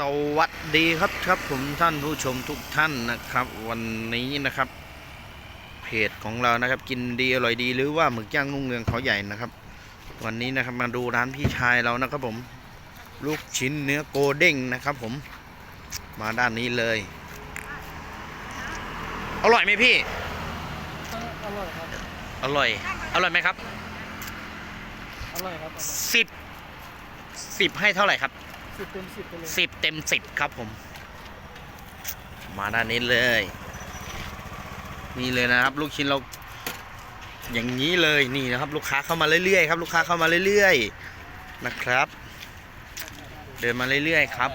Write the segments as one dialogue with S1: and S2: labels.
S1: สวัสดีครับครับผมท่านผู้ชมทุกท่านนะครับ วันนี้นะครับ เพจของเรานะครับกินดีอร่อยดีหรือว่าหมึกย่างนุ่งเรืองเขาใหญ่นะครับ วันนี้นะครับมาดูร้านพี่ชายเรานะครับผม ลูกชิ้นเนื้อโกเด้งนะครับ ผมมาด้านนี้เลย อร่อยไหมพี่
S2: อร่อยครับ
S1: อร่อย อร่อยไหมครับ
S2: อร่อยครับ
S1: สิบสิบให้เท่าไหร่ครับ
S2: สิบเต็มสิบไปเลย
S1: สิบเต็มสิบครับผม มาด้านนี้เลย นี่เลยนะครับ ลูกชิ้นเรา อย่างนี้เลยนี่นะครับ ลูกค้าเข้ามาเรื่อยๆครับ ลูกค้าเข้ามาเรื่อยๆนะครับ เดินมาเรื่อยๆครับ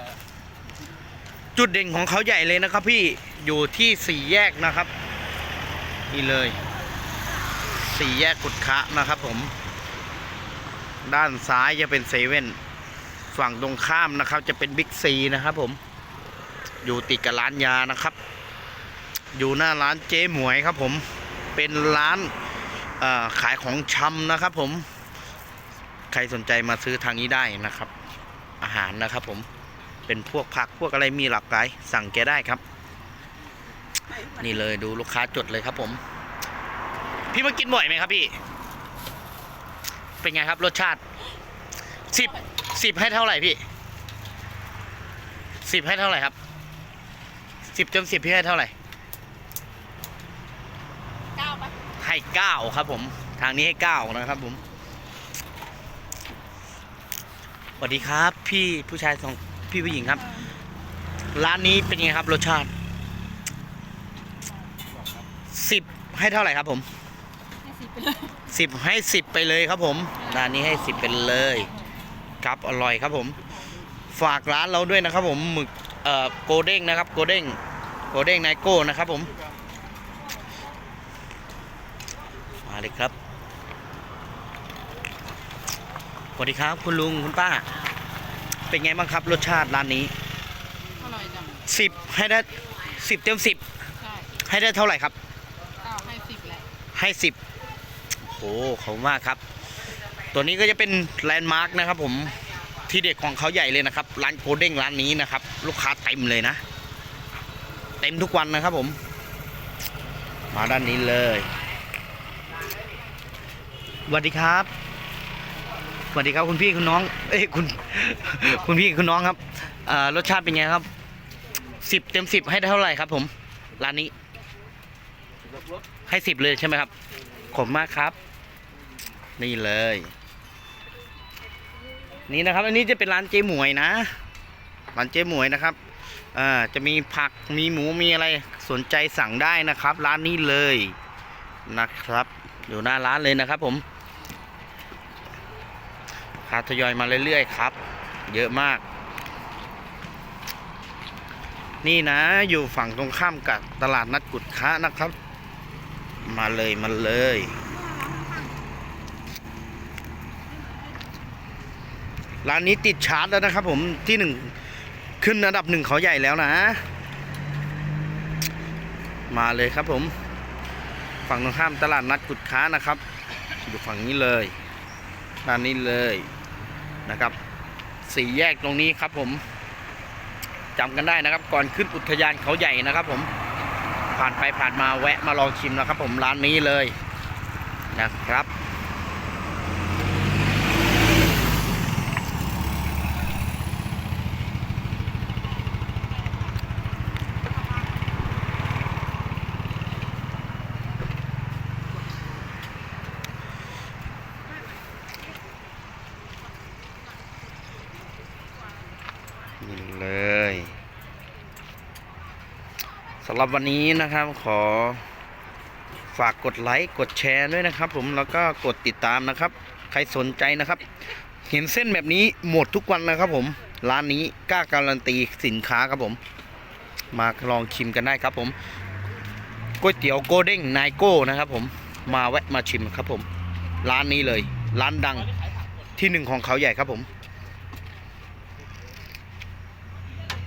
S1: จุดเด่นของเขาใหญ่เลยนะครับ พี่อยู่ที่สี่แยกนะครับนี่เลยสี่แยกกุดคะนะครับผม ด้านซ้ายจะเป็นเซเว่น ฝั่งตรงข้ามนะครับ จะเป็นบิ๊กซีนะครับผม อยู่ติดกับร้านยานะครับ อยู่หน้าร้านเจ๊หมวยครับผม เป็นร้านขายของชำนะครับผม ใครสนใจมาซื้อทางนี้ได้นะครับ อาหารนะครับผม เป็นพวกผักพวกอะไรมีหลากหลาย สั่งแกได้ครับ นี่เลยดูลูกค้าจดเลยครับผม พี่มากินบ่อยไหมครับพี่ เป็นไงครับรสชาติสิบ สิบให้เท่าไหร่พี่สิบให้เท่าไหร่ครับสิบเต็มสิบพี่ให้เท่าไหร่
S3: เก้าปะ
S1: ให้เก้าครับผม ทางนี้ให้เก้านะครับผมสวัสดีครับ พี่ผู้ชายสองพี่ผู้หญิงครับ ร้านนี้เป็นไงครับ รสชาติสิบให้เท่าไหร่ครับผม
S3: ให้สิบไปเลย
S1: สิบให้สิบไปเลยครับผมร้านนี้ให้สิบเป็นเลย ครับอร่อยครับผม ฝากร้านเราด้วยนะครับผมหมึกเอ่อโกเด้งนะครับโกเด้งโกเด้งไนโก้นะครับผมมาเลยครับสวัสดีครับคุณลุงคุณป้า เป็นไงบ้างครับรสชาติร้านนี้
S3: อร่อยจัง
S1: สิบให้ได้สิบเต็มสิบ
S3: ใช่
S1: ให้ได้เท่าไหร่ครับ
S3: เก้าให้สิบแหละ
S1: ให้สิบโอ้เขามากครับ ตัวนี้ก็จะเป็นแลนด์มาร์กนะครับผมที่เด็ดของเขาใหญ่เลยนะครับร้านโกลเด้งร้านนี้นะครับ ลูกค้าเต็มเลยนะ เต็มทุกวันนะครับผม มาด้านนี้เลยสวัสดีครับสวัสดีครับคุณพี่คุณน้อง เอ้ยคุณ คุณพี่คุณน้องครับรสชาติเป็นไงครับสิบเต็มสิบให้ได้เท่าไหร่ครับ ผมร้านนี้ ให้สิบเลยใช่ไหมครับขอบมากครับ นี่เลย นี่นะครับ อันนี้จะเป็นร้านเจ๊หมวยนะร้านเจ๊หมวยนะครับอ่าจะมีผักมีหมูมีอะไรสนใจสั่งได้นะครับ ร้านนี้เลยนะครับ อยู่หน้าร้านเลยนะครับผมคาทยอยมาเรื่อยๆครับ เยอะมาก นี่นะอยู่ฝั่งตรงข้ามกับตลาดนัดกุดคะนะครับ มาเลยมาเลย ร้านนี้ติดชาร์ตแล้วนะครับผมที่หนึ่งขึ้นอันดับหนึ่งเขาใหญ่แล้วนะ มาเลยครับผม ฝั่งตรงข้ามตลาดนัดกุดค้านะครับอยู่ฝั่งนี้เลยด้านนี้เลยนะครับ สี่แยกตรงนี้ครับผมจำกันได้นะครับ ก่อนขึ้นอุทยานเขาใหญ่นะครับผม ผ่านไปผ่านมาแวะมาลองชิมนะครับผมร้านนี้เลยนะครับ นี่เลยสำหรับวันนี้นะครับขอฝากกดไลค์กดแชร์ด้วยนะครับ ผมแล้วก็กดติดตามนะครับ ใครสนใจนะครับ เห็นเส้นแบบนี้หมดทุกวันนะครับ ผมร้านนี้กล้าการันตีสินค้าครับผม มาลองชิมกันได้ครับ ผมก๋วยเตี๋ยวโกเด้งนายโก้นะครับ ผมมาแวะมาชิมครับ ผม ร้านนี้เลย ร้านดังที่หนึ่งของเขาใหญ่ครับผม